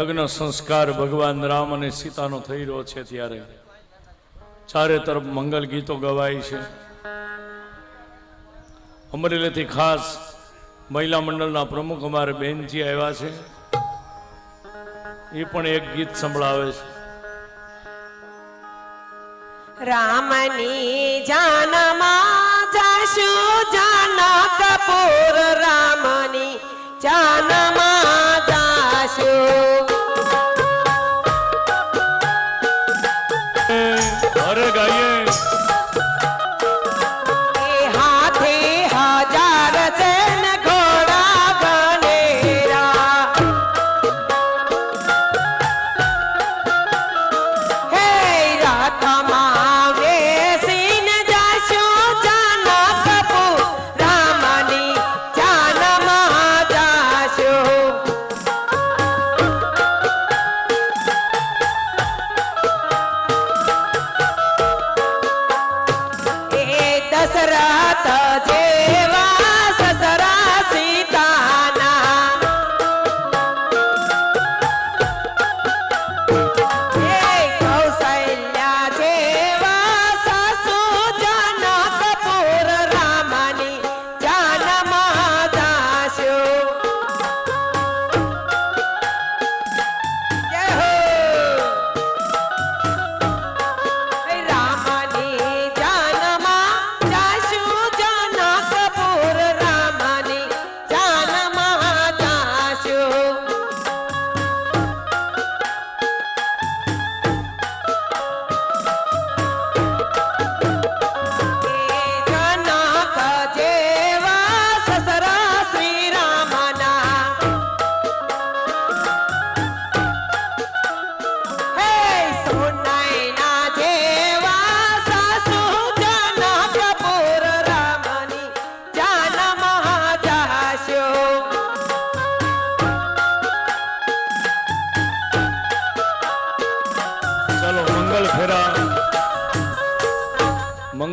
લગ્ન સંસ્કાર ભગવાન રામ અને સીતાનો થઈ રહ્યો છે ત્યારે. ચારે તરફ મંગલ ગીતો ગવાય છે. અમરેલીથી ખાસ મહિલા મંડળના પ્રમુખ અમારે બહેનજી આવ્યા છે. એ પણ એક ગીત સંભળાવે છે. રામની જાનમાં જાશું જાન રામની જાનમાં જાશું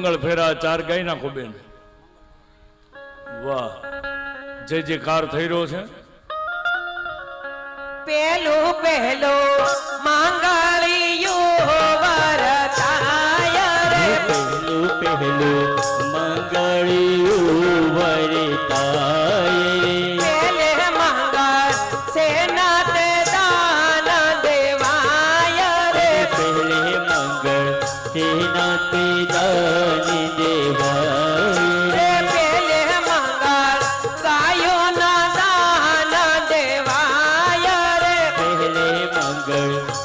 મંગળ ફેરા ચાર ગાઈ નાખો બેન. વાહ. જે જે કાર થઈ રહ્યો છે. પેલો પહેલો માંગળિયું વરતાય રે. પેલો પહેલું મંગળિયું વરતાય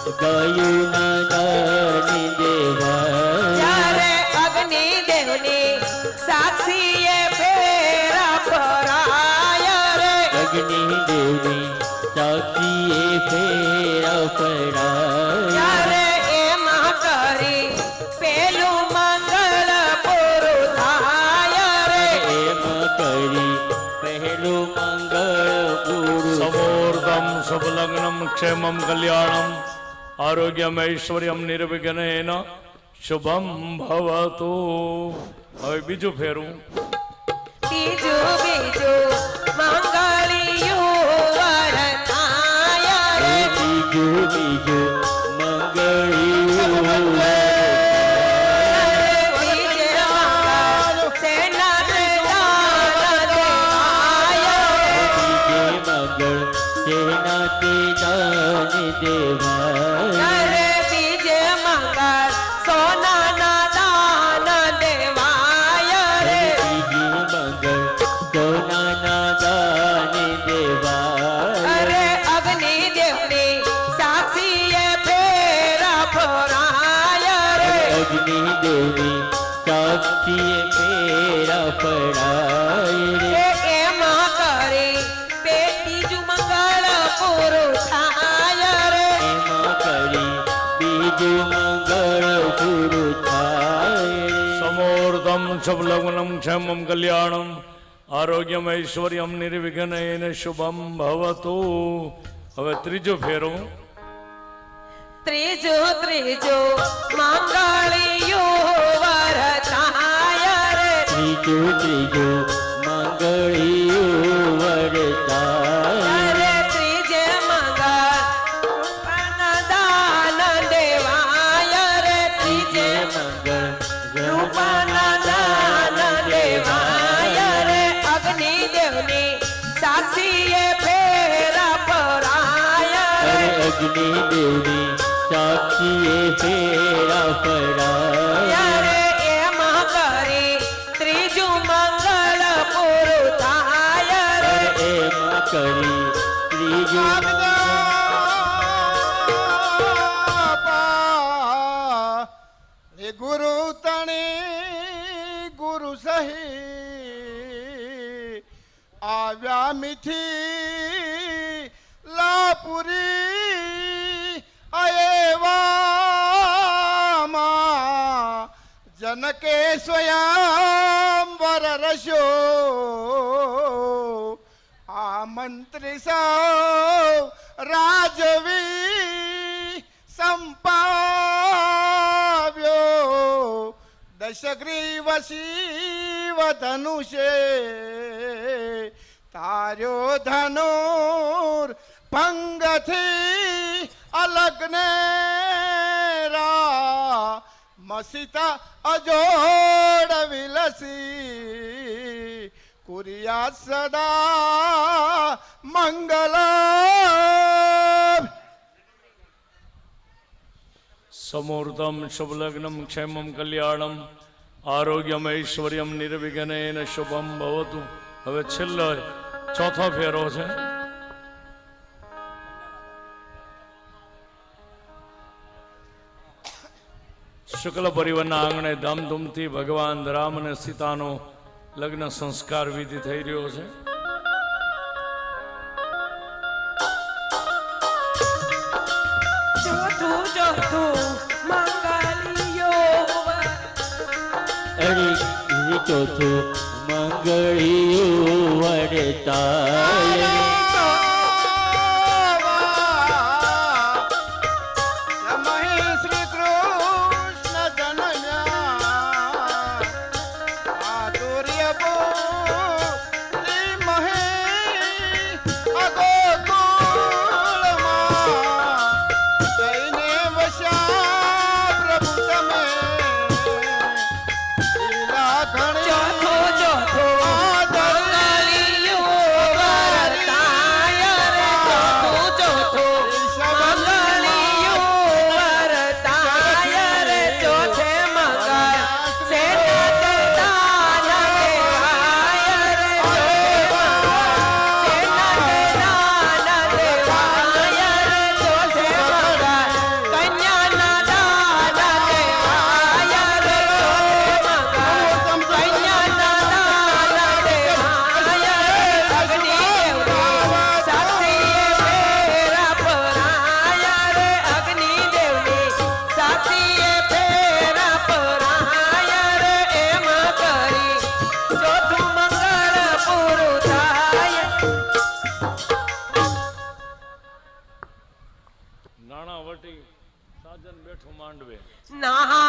ગયું ના દાન દેવાય જ્યારે અગ્નિ દેવની સાક્ષીએ ફેરા પરાય રે અગ્નિ દેવી સાક્ષીએ ફેરા ફરાય ત્યારે એમાં કરી પેલું મંગળ પૂરું થાય રે. એમ કરી પહેલું મંગળ પૂરું સમોર્ધમ શુભલગ્નમ ક્ષેમમ કલ્યાણમ. આરોગ્યમ ઐશ્વર્યમ નિર્વિઘ્નેન શુભમ ભવતુ. હવે બીજું ફેરું. બીજું બીજું મંગળિયું દાન દેવાય રે બીજે મંગળ, સોનાના દાન દેવાય રે. બીજું મંગળ સોનાના દાન ફરાય રે. અગ્નિ દેવી સાક્ષીએ ફેરા ફરાય સમોર્ધમ શુભલગ્નમ ક્ષેમમ કલ્યાણમ આરોગ્યમ ઐશ્વર્યમ નિર્વિઘ્નેન શુભમ ભવતુ હવે ત્રીજું ફેરું ત્રીજું ત્રીજું મંગળિયું વરતાય રે ત્રીજું ત્રીજું મંગળિયું વરતાય અગ્નિ દેવની સાક્ષીએ ફેરા ફરાય એમાં કરી ત્રીજું ગુરુ તણી ગુરુ સહી આવ્યા મીઠી લાપુરી અયેવામાં જનકે સ્વયં વર રસ્યો આ મંત્રી સૌ રાજવી સંપાવ્યો દશગ્રીવ શિવ ધનુષે તાર્યો ધનુર ભંગથી અલગ્ને રા મસિતા અજોડ વિલસી. કુરિયા સદા મંગલ. સમૂર્તમ શુભલગ્નમ, ક્ષેમમ કલ્યાણમ આરોગ્યમ ઐશ્વર્યમ નિર્વિઘ્નેન શુભમ ભવતું. હવે છેલ્લો ચોથો ફેરો છે. શુક્લ પરિવારના આંગણે ધામધૂમથી ભગવાન રામ અને સીતાનો લગ્ન સંસ્કાર વિધિ થઈ રહ્યો છે. ચોથું ચોથું મંગલિયો No. Naha